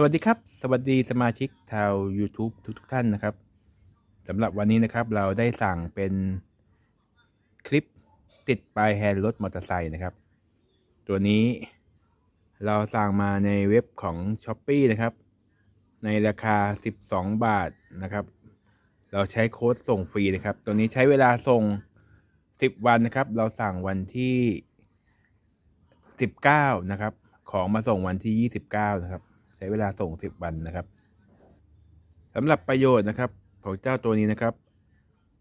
สวัสดีครับ สวัสดีสมาชิกชาว YouTube ทุกทท่านนะครับสำหรับวันนี้นะครับเราได้สั่งเป็นคลิปติดปลายแฮนด์รถมอเตอร์ไซค์นะครับ ตัวนี้เราสั่งมาในเว็บของ s h อ p e e นะครับ ในราคา 12 บาทนะครับ เราใช้โค้ดส่งฟรีนะครับ ตัวนี้ใช้เวลาส่ง 10 วันนะครับ เราสั่งวันที่ 19 นะครับ ของมาส่งวันที่ 29 นะครับ ใช้เวลาส่ง 10 วันนะครับสำหรับประโยชน์นะครับ ของเจ้าตัวนี้นะครับ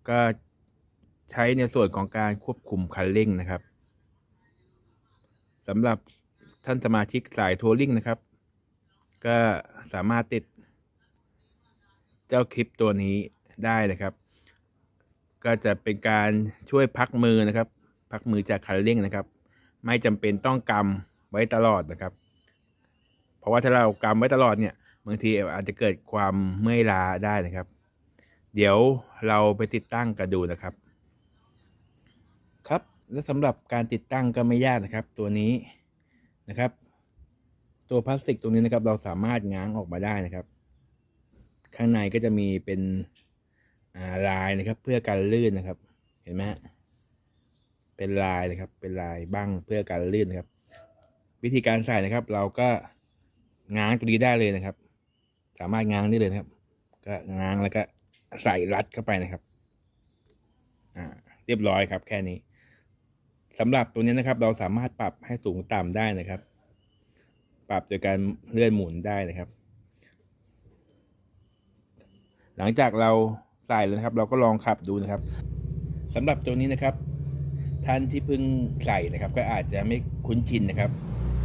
ก็ใช้ในส่วนของการควบคุมคันเร่งนะครับสำหรับท่านสมาชิกสายทัวริงนะครับ ก็สามารถติด เจ้าคลิปตัวนี้ได้นะครับ ก็จะเป็นการช่วยพักมือนะครับ พักมือจากคันเร่งนะครับ ไม่จำเป็นต้องกำไว้ตลอดนะครับ ราะว่าถ้าเรากำไว้ตลอดเนี่ยบางทีอาจจะเกิดความเมื่อยล้าได้นะครับ เดี๋ยวเราไปติดตั้งกันดูนะครับ ครับและสำหรับการติดตั้งก็ไม่ยากนะครับ ตัวนี้นะครับ ตัวพลาสติกตรงนี้นะครับ เราสามารถง้างออกมาได้นะครับ ข้างในก็จะมีเป็นาลายนะครับ เพื่อการลื่นนะครับ เห็นไหมฮะเป็นลายนะครับ เป็นลายบ้างเพื่อการลื่นนะครับ วิธีการใส่นะครับ เราก็ ง้างตัวนี้ได้เลยนะครับ สามารถง้างได้เลยนะครับ ก็ง้างแล้วก็ใส่รัดเข้าไปนะครับ อ่า เรียบร้อยครับ แค่นี้สำหรับตัวนี้นะครับ เราสามารถปรับให้สูงต่ำได้นะครับ ปรับโดยการเลื่อนหมุนได้นะครับ หลังจากเราใส่แล้วนะครับ เราก็ลองขับดูนะครับสำหรับตัวนี้นะครับ ท่านที่เพิ่งใส่นะครับ ก็อาจจะไม่คุ้นชินนะครับ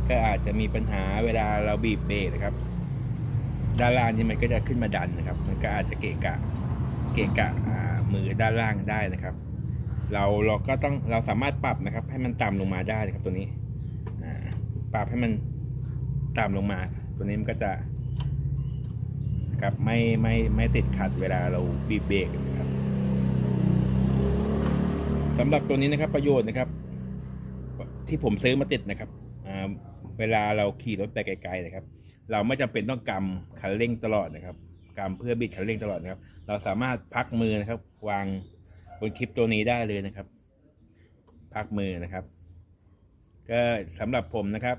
ก็อาจจะมีปัญหาเวลาเราบีบเบรกนะครับ ด้านล่างนี่มันก็จะขึ้นมาดันนะครับ มันก็อาจจะเกะกะเกะกะมือด้านล่างได้นะครับ เราเราก็ต้องเราสามารถปรับนะครับ ให้มันต่ำลงมาได้นะครับ ตัวนี้ปรับให้มันต่ำลงมา ตัวนี้มันก็จะครับไม่ไม่ไม่ติดขัดเวลาเราบีบเบรกนะครับสำหรับตัวนี้นะครับประโยชน์นะครับ ที่ผมซื้อมาติดนะครับ เวลาเราขี่รถไปไกลๆนะครับ เราไม่จำเป็นต้องกำคันเร่งตลอดนะครับกำเพื่อบิดคันเร่งตลอดนะครับ เราสามารถพักมือนะครับ วางบนคลิปตัวนี้ได้เลยนะครับ พักมือนะครับ ก็สำหรับผมนะครับ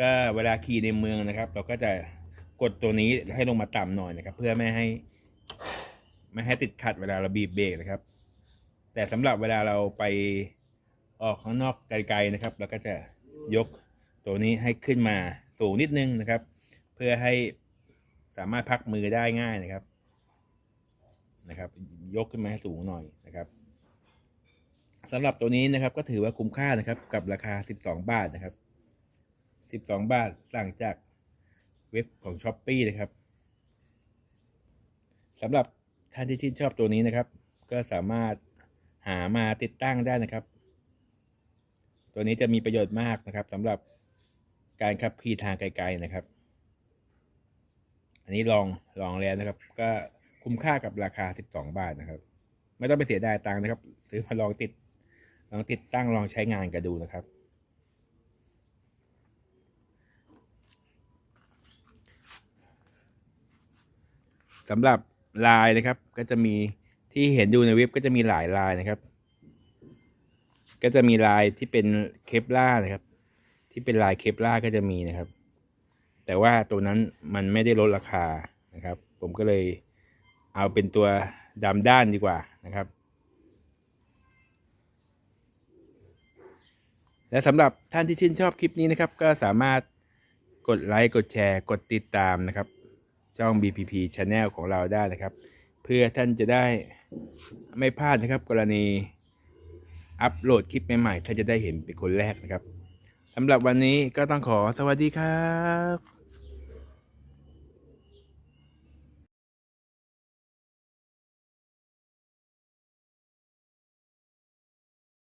ก็เวลาขี่ในเมืองนะครับ เราก็จะกดตัวนี้ให้ลงมาต่ำหน่อยนะครับ เพื่อไม่ให้ ไม่ให้ติดขัดเวลาเราบีบเบรกนะครับ แต่สำหรับเวลาเราไปออกข้างนอกไกลๆนะครับเราก็จะยก ตัวนี้ให้ขึ้นมาสูงนิดนึงนะครับ เพื่อให้สามารถพักมือได้ง่ายนะครับนะครับ ยกขึ้นมาให้สูงหน่อยนะครับสำหรับตัวนี้นะครับ ก็ถือว่าคุ้มค่านะครับ กับราคา 12 บาทนะครับ 12 บาทสั่งจากเว็บของ s h อ p e e นะครับสำหรับท่านที่ชื่นชอบตัวนี้นะครับ ก็สามารถหามาติดตั้งได้นะครับ ตัวนี้จะมีประโยชน์มากนะครับสำหรับ การขับขี่ทางไกลๆนะครับ อันนี้ลองลองแล้วนะครับ ก็คุ้มค่ากับราคา 12 บาทนะครับ ไม่ต้องไปเสียดายตังค์นะครับ ซื้อมาลองติด ลองติดตั้งลองใช้งานกันดูนะครับ สำหรับลายนะครับ ก็จะมีที่เห็นดูในเว็บก็จะมีหลายลายนะครับ ก็จะมีลายที่เป็นเคปล่านะครับ ที่เป็นลายเคปล่าก็จะมีนะครับ แต่ว่าตัวนั้นมันไม่ได้ลดราคานะครับ ผมก็เลยเอาเป็นตัวดำด้านดีกว่านะครับ และสำหรับท่านที่ชื่นชอบคลิปนี้นะครับ ก็สามารถกดไลค์กดแชร์ กดติดตามนะครับ ช่อง BPP Channel ของเราได้นะครับ เพื่อท่านจะได้ไม่พลาดนะครับ กรณีอัปโหลดคลิปใหม่ๆท่านจะได้เห็นเป็นคนแรกนะครับ สำหรับวันนี้ก็ต้องขอสวัสดีครับ